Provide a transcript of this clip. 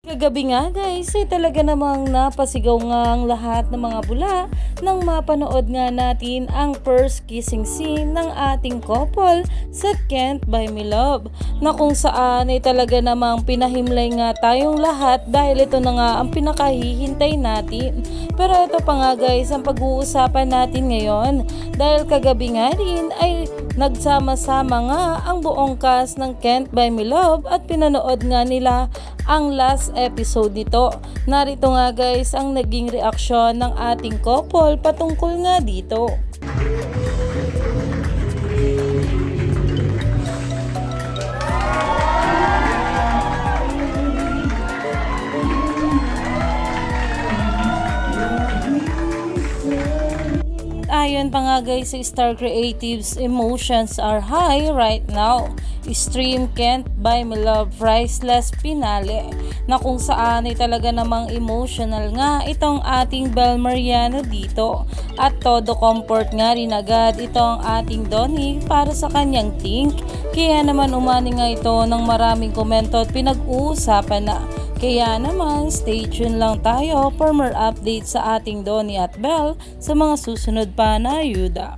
Kagabi nga guys, ay talaga namang napasigaw nga ang lahat ng mga bula nang mapanood nga natin ang first kissing scene ng ating couple sa Can't Buy Me Love na kung saan ay talaga namang pinahimlay nga tayong lahat dahil ito na nga ang pinakahihintay natin. Pero ito pa nga guys ang pag-uusapan natin ngayon dahil kagabi nga rin ay nagsama-sama nga ang buong cast ng Can't Buy Me Love at pinanood nga nila ang last episode nito. Narito nga guys ang naging reaksyon ng ating couple patungkol nga dito. Ayon pa nga guys sa Star Creatives, emotions are high right now. Stream Can't Buy Me Love Priceless Finale. Na kung saan ay talaga namang emotional nga itong ating Bel Mariano dito. At todo comfort nga rin agad itong ating Donnie para sa kanyang think. Kaya naman umani nga ito ng maraming komento at pinag-uusapan na kaya naman, stay tuned lang tayo for more updates sa ating Donnie at Belle sa mga susunod pa na ayuda.